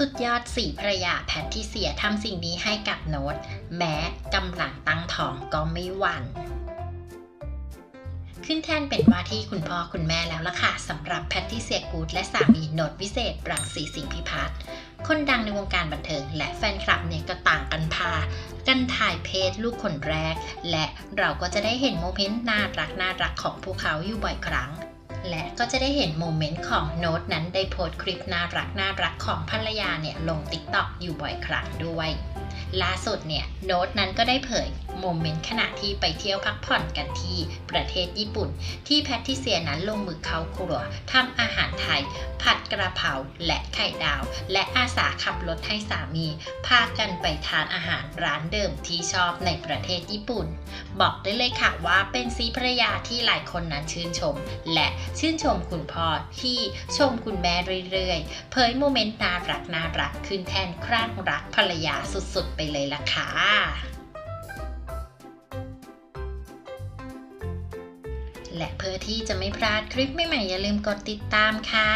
สุดยอดสี่ภรรยาแพทริเซียทำสิ่งนี้ให้กับโน้ต แม้กำลังตั้งท้องก็ไม่หวั่นขึ้นแท่นเป็นว่าที่คุณพ่อคุณแม่แล้วล่ะค่ะสำหรับแพทริเซียกูดและสามีโนตวิเศษรังสีสิงพิพัฒน์คนดังในวงการบันเทิงและแฟนคลับเนี่ยก็ต่างกันพา กันถ่ายเพจลูกคนแรก และเราก็จะได้เห็นโมเมนต์น่ารักน่ารักของพวกเขาอยู่บ่อยครั้ง และก็จะได้เห็นโมเมนต์ของโน้ตนั้นได้โพสต์คลิปน่ารักน่ารักของภรรยาเนี่ยลงติ๊กต็อกอยู่บ่อยครั้งด้วยล่าสุดเนี่ยโน้ตนั้นก็ได้เผยโมเมนต์ขณะที่ไปเที่ยวพักผ่อนกันที่ประเทศญี่ปุ่น ที่แพทริเซียนั้นลงมือเข้าครัวทำอาหารไทย ผัด กระเพราและไข่ดาว และอาสาขับรถให้สามี พากันไปทานอาหารร้านเดิมที่ชอบในประเทศญี่ปุ่น บอกได้เลยค่ะว่าเป็นสีภรรยาที่หลายคนนั้นชื่นชม และชื่นชมคุณพ่อที่ชมคุณแม่เรื่อยๆ เผยโมเมนต์น่ารักน่ารักขึ้นแทนครั่งรักภรรยาสุดๆ ไปเลยล่ะค่ะและเพื่อที่จะไม่พลาดคลิปใหม่ๆอย่าลืมกดติดตามค่ะ